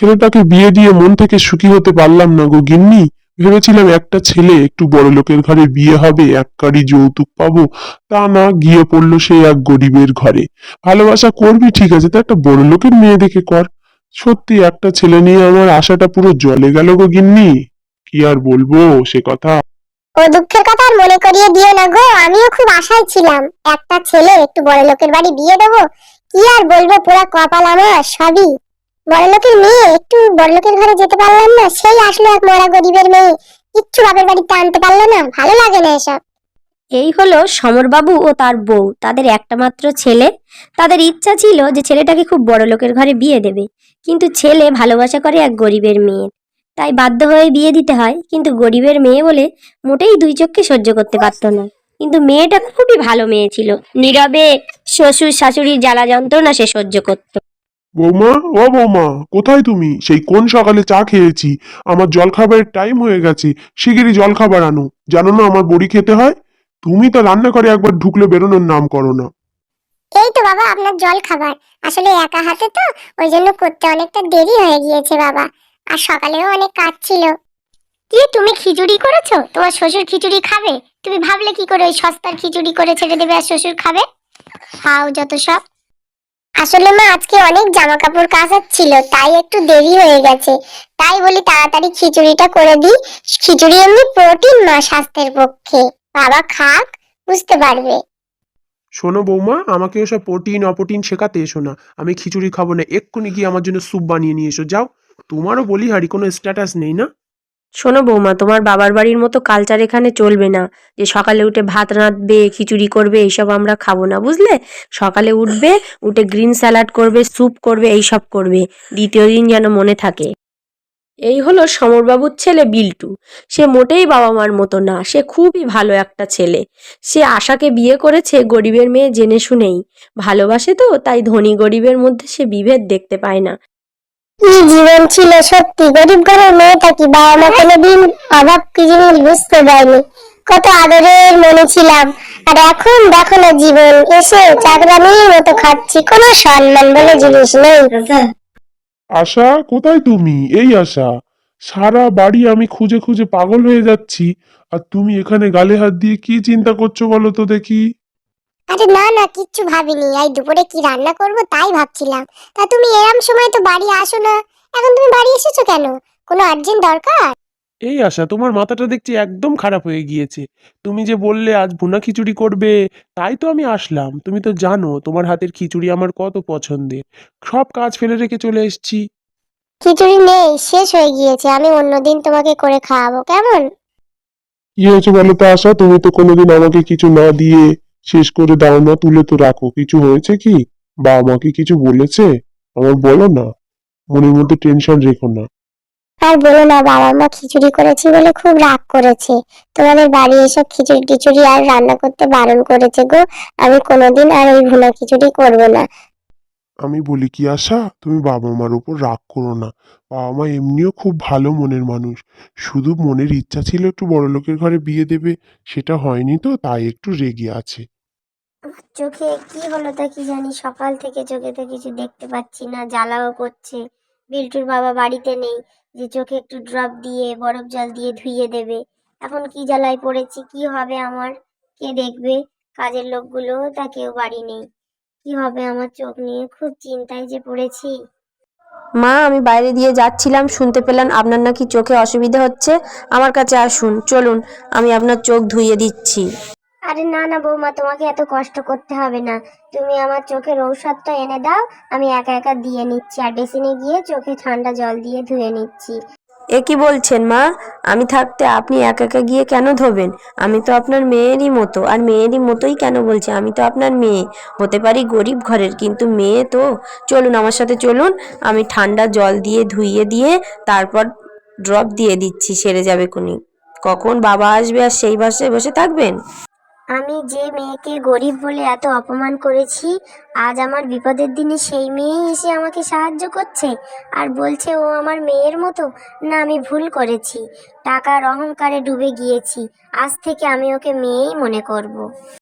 ছেলেটাকে বিয়ে দিয়ে মন থেকে সুখী হতে পারলাম না গো গিন্নি। ভেবেছিলাম একটা ছেলে একটু বড় লোকের ঘরে বিয়ে হবে, এক কারি যৌতুক পাবো। তা না, গিয়ে পড়ল সে এক গরিবের ঘরে। ভালোবাসা করবি, ঠিক আছে, তা একটা বড় লোকের মেয়ে দেখে কর। সত্যি একটা ছেলে নিয়ে আমার আশাটা পুরো জলে গেল গো গিন্নি। কি আর বলব, সে কথা। ও দুঃখের কথা আর মনে করিয়ে দিও না গো, আমিও খুব আশায় ছিলাম। একটা ছেলে একটু বড় লোকের বাড়ি বিয়ে দেবো? কি আর বলব, পুরা কপাল আমার, সবই। বড় লোকের মেয়ে, একটু বড়লোকের ঘরে যেতে পারলাম না, সেই আসলো এক মরা গরিবের মেয়ে। কিচ্ছু বাপের বাড়িতে আনতে পারল না, ভালো লাগে না এসব। এই হলো সমরবাবু ও তার বউ, তাদের একটা মাত্র ছেলে। তাদের ইচ্ছা ছিল যে ছেলেটাকে খুব বড় লোকের ঘরে বিয়ে দেবে, কিন্তু ছেলে ভালোবাসা করে এক গরিবের মেয়ে। তাই বাধ্য হয়ে বিয়ে দিতে হয়, কিন্তু গরিবের মেয়ে বলে মোটেই দুই চোখকে সহ্য করতে পারতো না। কিন্তু মেয়েটা খুবই ভালো মেয়ে ছিল। নীরবে শ্বশুর শাশুড়ির জ্বালা যন্ত্রণা সে সহ্য করত। বৌমা, ও বৌমা, কোথায় তুমি? সেই কোন সকালে চা খেয়েছি? আমার জলখাবারের টাইম হয়ে গেছে, শিগগিরই জলখাবার আনো। জানো না আমার বড়ি খেতে হয়? তুমি তো রান্না করে একবার ঢুকলে বেরোনোর নাম করো না। এই তো বাবা, আপনার জল খাবার আসলে একা হাতে তো, ওই জন্য করতে অনেকটা দেরি হয়ে গিয়েছে বাবা। আর সকালেও অনেক কাজ ছিল। কি, তুমি খিচুড়ি করেছ? তোমার শ্বশুর খিচুড়ি খাবে? তুমি ভাবলে কি করে ওই সস্তার খিচুড়ি করে ছেড়ে দেবে আর শ্বশুর খাবে? খাও যত সব। আসলে মা, আজকে অনেক জামা কাপড় কাচার ছিল, তাই একটু দেরি হয়ে গেছে। তাই বলি তাড়াতাড়ি খিচুড়িটা করে দিই। খিচুড়ি এমনি প্রোটিন মা স্বাস্থ্যের পক্ষে। বাবা খাক, বুঝতে পারবে। শোনো বৌমা, আমাকে ওসব প্রোটিন অপোটিন শেখাতে এসো না। আমি খিচুড়ি খাব না, এক্ষুনি গিয়ে আমার জন্য স্যুপ বানিয়ে নিয়ে এসো। যাও, তোমারও বলি হারি কোনো স্ট্যাটাস নেই না? শোনো বৌমা, তোমার বাবার বাড়ির মতো কালচার এখানে চলবে না। যে সকালে উঠে ভাত রাঁধবে, খিচুড়ি করবে, এইসব আমরা খাব না, বুঝলে? সকালে উঠবে, উঠে গ্রিন স্যালাড করবে স্যুপ করবে, এইসব করবে। দ্বিতীয় দিন যেন মনে থাকে। এই হলো সমরবাবুর ছেলে বিল্টু। সে মোটেই বাবা মার মতো না, সে খুবই ভালো একটা ছেলে। সে আশাকে বিয়ে করেছে গরিবের মেয়ে জেনে শুনেই। ভালোবাসে তো, তাই ধনী গরিবের মধ্যে সে বিভেদ দেখতে পায় না। কি জীবন ছিল সত্যি, গরিব ঘরের মেয়েটা কি বাবা মা কোনোদিন অভাব কি জিনিস বুঝতে দেয়নি কত আদরের মনে ছিলাম, আর এখন দেখো না জীবন, এসে চাকরানির মতো খাচ্ছি, কোনো সম্মান বলে জিনিস নেই। আশা, কোথায় তুমি? এই আশা, সারা বাড়ি আমি খুঁজে খুঁজে পাগল হয়ে যাচ্ছি, আর তুমি এখানে গালে হাত দিয়ে কি চিন্তা করছ বলো তো দেখি? আরে না না কিচ্ছু ভাবিনি। এই দুপুরে কি রান্না করব তাই ভাবছিলাম। তা তুমি এরম সময় তো বাড়ি আসো না। এখন তুমি বাড়ি এসেছ কেন? কোনো আর্জেন্ট দরকার? এই আশা তোমার মাথাটা দেখছি একদম খারাপ হয়ে গিয়েছে। তুমি যে বললে আজ ভুনা খিচুড়ি করবে তাই তো আমি আসলাম। তুমি তো জানো তোমার হাতের খিচুড়ি আমার কত পছন্দের। সব কাজ ফেলে রেখে চলে এসেছি। খিচুড়ি নেই শেষ হয়ে গিয়েছে। আমি অন্যদিন তোমাকে করে খাওয়াবো। কেমন? কি হয়েছে বলো তো আশা? তুমি তো কোনোদিন আমাকে কিছু না দিয়ে শেষ করে দাও না, তুলে তো রাখো। কিছু হয়েছে কি? বা আমাকে কিছু বলেছে? আমার বলো না। মনের মধ্যে টেনশন রেখো না। আর বলো না, বাবা মা খিচুড়ি করেছি বলে খুব রাগ করেছে। তোমাদের বাড়ি এসব খিচুড়ি টিচুড়ি আর রান্না করতে বারণ করেছে গো। আমি কোনোদিন আর ওই ভুনা খিচুড়ি করব না। আমি বলি কি, আশা, তুমি বাবা মার উপর রাগ করো না। বাবা মা এমনিও খুব ভালো মনের মানুষ। শুধু মনের ইচ্ছা ছিল একটু বড় লোকের ঘরে বিয়ে দেবে, সেটা হয়নি তো, তাই একটু রেগে আছে। চোখে কি হলো তা কি জানি, সকাল থেকে চোখে তো কিছু দেখতে পাচ্ছি না, জ্বালাও করছে। বিল্টুর বাবা বাড়িতে নেই, যে চোখে একটু ড্রপ দিয়ে, বরফ জল দিয়ে ধুইয়ে দেবে। এখন কি জ্বালায় পড়েছি, কি হবে আমার? কে দেখবে? কাজের লোকগুলো তা কেউ বাড়ি নেই। কি হবে আমার চোখ নিয়ে? খুব চিন্তায় যে পড়েছি। মা আমি বাইরে দিয়ে যাচ্ছিলাম শুনতে পেলাম আপনার নাকি চোখে অসুবিধা হচ্ছে। আমার কাছে আসুন চলুন আমি আপনার চোখ ধুইয়ে দিচ্ছি। আরে না না বৌমা তোমাকে এত কষ্ট করতে হবে না। তুমি আমার চোখের ঔষধটা এনে দাও আমি একা একা দিয়ে নিচ্ছি। আর বেসিনে গিয়ে চোখে ঠান্ডা জল দিয়ে ধুয়ে নিচ্ছি। এ কি বলছেন, মা? আমি থাকতে আপনি একা একা গিয়ে কেন ধোবেন? আমি তো আপনার মেয়েরই মতো, আর মেয়েরই মতোই কেন বলছি? আমি তো আপনার মেয়ে। হতে পারি গরিব ঘরের, কিন্তু মেয়ে তো। চলুন আমার সাথে চলুন, আমি ঠান্ডা জল দিয়ে ধুইয়ে দিয়ে তারপর ড্রপ দিয়ে দিচ্ছি, সেরে যাবে কোনি কখন বাবা আসবে আর সেই বাসে বসে থাকবেন? আমি যে মেয়েকে গরিব বলে এত অপমান করেছি, আজ আমার বিপদের দিনে সেই মেয়েই এসে আমাকে সাহায্য করছে আর বলছে ও আমার মেয়ের মতো। না, আমি ভুল করেছি। টাকার অহংকারে ডুবে গিয়েছি। আজ থেকে আমি ওকে মেয়েই মনে করব।